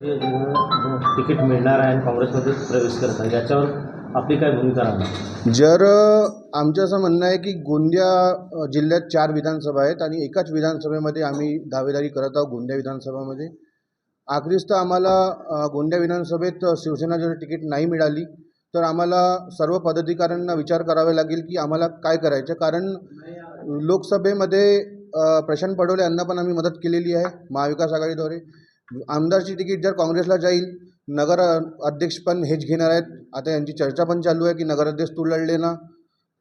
Ticket मिळणार आहे आणि काँग्रेसमध्ये प्रवेश करत आहे. याच्यावर आपली काय भूमिका राहणार? जर आमचं असं म्हणणं आहे की गोंदिया जिल्ह्यात चार विधानसभा आहेत आणि एकाच विधानसभेमध्ये आम्ही दावेदारी करत आहोत गोंदिया विधानसभामध्ये. आखरीस तर आम्हाला गोंदिया विधानसभेत शिवसेना जर तिकीट नाही मिळाली तर आम्हाला सर्व पदाधिकाऱ्यांना विचार करावे लागेल की आम्हाला काय करायचं. कारण लोकसभेमध्ये प्रशांत पडोले यांना पण आम्ही मदत केलेली आहे महाविकास आघाडीद्वारे. आमदारची तिकीट जर काँग्रेसला जाईल नगर अध्यक्ष पण हेच घेणार आहेत. आता यांची चर्चा पण चालू आहे की नगराध्यक्ष तू लढले ना?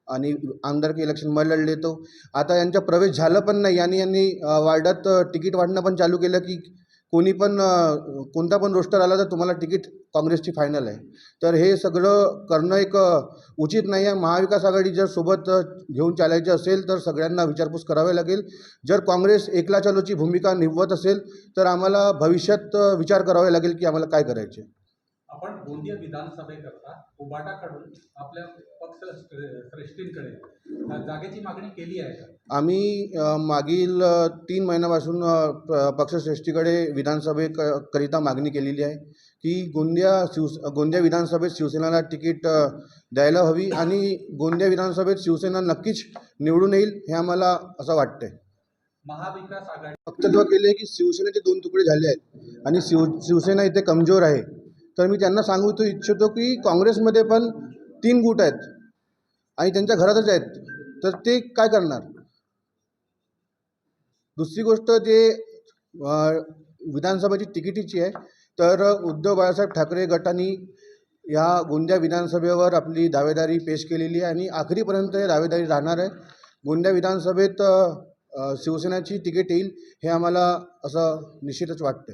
आणि आमदारकी इलेक्शन मग लढले तो. आता यांचा प्रवेश झाला पण नाही. आणि यांनी वार्डात तिकीट वाटणं पण चालू केलं की कोणी पण कोणता पण रोस्टर आला तर तुम्हाला तिकीट काँग्रेसची फायनल आहे. तर हे सगळं करणं एक उचित नाही आहे. महाविकास आघाडी जर सोबत घेऊन चालायचं असेल तर सगळ्यांना विचारपूस करावी लागेल. जर काँग्रेस एकला चालूची भूमिका निभवत असेल तर आम्हाला भविष्यात विचार करावा लागेल की आम्हाला काय करायचे आपण गोंदिया विधानसभेकरता उबाटाकडून आपल्या पक्ष श्रे- श्रेष्ठींकडे जागेची मागणी केली आहे आम्ही मागील तीन महिन्यापासून पक्षश्रेष्ठीकडे विधानसभे क करिता मागणी केलेली आहे की गोंदिया शिव गोंदिया विधानसभेत शिवसेनेला तिकीट द्यायला हवी आणि गोंदिया विधानसभेत शिवसेना नक्कीच निवडून येईल हे आम्हाला असं वाटतंय. महाविकास आघाडी वक्तव्य केले की शिवसेनेचे दोन तुकडे झाले आहेत आणि शिव शिवसेना इथे कमजोर आहे. तर मी त्यांना सांगू इथं इच्छितो की काँग्रेसमध्ये पण तीन गुट आहेत आणि त्यांच्या घरातच आहेत. तर ते काय करणार? दुसरी गोष्ट जे विधानसभेची तिकिटीची आहे तर उद्धव बाळासाहेब ठाकरे गटाने या गोंदिया विधानसभेवर आपली दावेदारी पेश केलेली आहे आणि आखरीपर्यंत हे दावेदारी राहणार आहे. गोंदिया विधानसभेत शिवसेनेची तिकीट येईल हे आम्हाला असं निश्चितच वाटतं